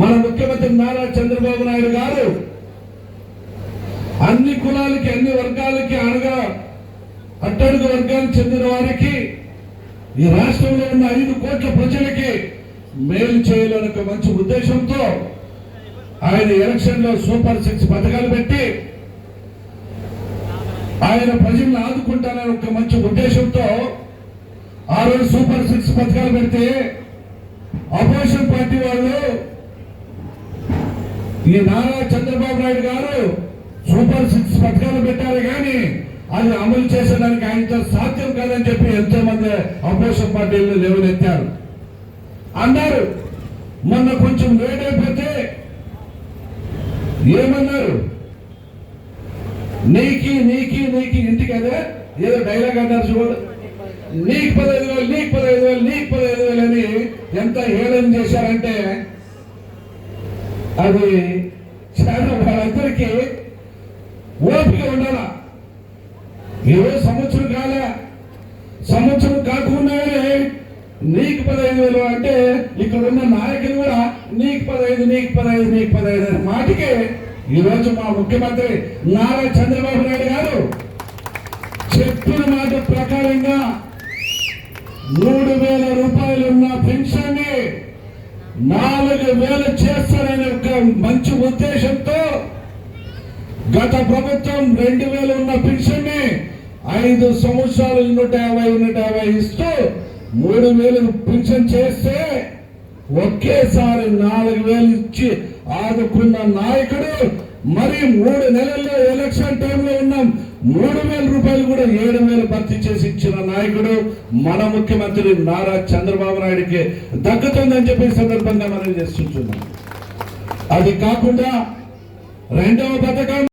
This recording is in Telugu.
మన ముఖ్యమంత్రి నారా చంద్రబాబు నాయుడు గారు అన్ని కులాలకి అన్ని వర్గాలకి అనగా అట్టడుగు వర్గానికి చెందిన వారికి ఈ రాష్ట్రంలో ఉన్న ఐదు కోట్ల ప్రజలకి మేలు చేయాలని ఒక మంచి ఉద్దేశంతో ఆయన ఎలక్షన్లో సూపర్ సిక్స్ పథకాలు పెట్టి ఆయన ప్రజలను ఆదుకుంటానని ఒక మంచి ఉద్దేశంతో ఆ రోజు సూపర్ సిక్స్ పథకాలు పెడితే ఆపోజిషన్ పార్టీ వాళ్ళు ఈ నారా చంద్రబాబు నాయుడు గారు సూపర్ సిక్స్ పథకాలు పెట్టారు కానీ అది అమలు చేసేదానికి ఆయనతో సాధ్యం కాదని చెప్పి ఎంతో మంది ఆపోజిషన్ పార్టీలు లేవనెత్తారు. అన్నారు మొన్న కొంచెం లేట్ అయిపోతే ఏమన్నారు? నీకి నీకి నీకి ఇంటికి అదే ఏదో డైలాగ్ అన్నారు చూడు. నీకు పదహైదు వేలు నీకు పదహైదు వేలు నీకు పదహైదు వేలు అని ఎంత హేళన చేశారంటే అది చాలా వాళ్ళందరికీ ఓపిక ఉండాల. ఏ సంవత్సరం కాలే సంవత్సరం కాకుండానే నీకు పదహైదు వేలు అంటే ఇక్కడ ఉన్న నాయకులు కూడా నీకు పదహైదు నీకు పదహైదు నీకు పదహైదు అనే మాటకే ఈరోజు మా ముఖ్యమంత్రి నారా చంద్రబాబు నాయుడు గారు చెప్పిన మాట ప్రకారంగా మూడు వేల రూపాయలు ఉన్న పెన్షన్ నాలుగు వేలు చేస్తారనే ఒక మంచి ఉద్దేశంతో గత ప్రభుత్వం రెండు వేలు ఉన్న పెన్షన్ని ఐదు సంవత్సరాలు నూట యాభై నూట యాభై ఇస్తూ మూడు వేలు పెన్షన్ చేస్తే ఒకేసారి నాలుగు వేలు ఇచ్చి ఆదుకున్న నాయకుడు మరి మూడు నెలల్లో ఎలక్షన్ టైంలో ఉన్నాం. మూడు వేల రూపాయలు కూడా ఏడు వేలు భర్తీ చేసి ఇచ్చిన నాయకుడు మన ముఖ్యమంత్రి నారా చంద్రబాబు నాయుడికి దక్కుతుందని చెప్పి సందర్భంగా మనం చేస్తున్నాం అది కాకుండా రెండవ పథకం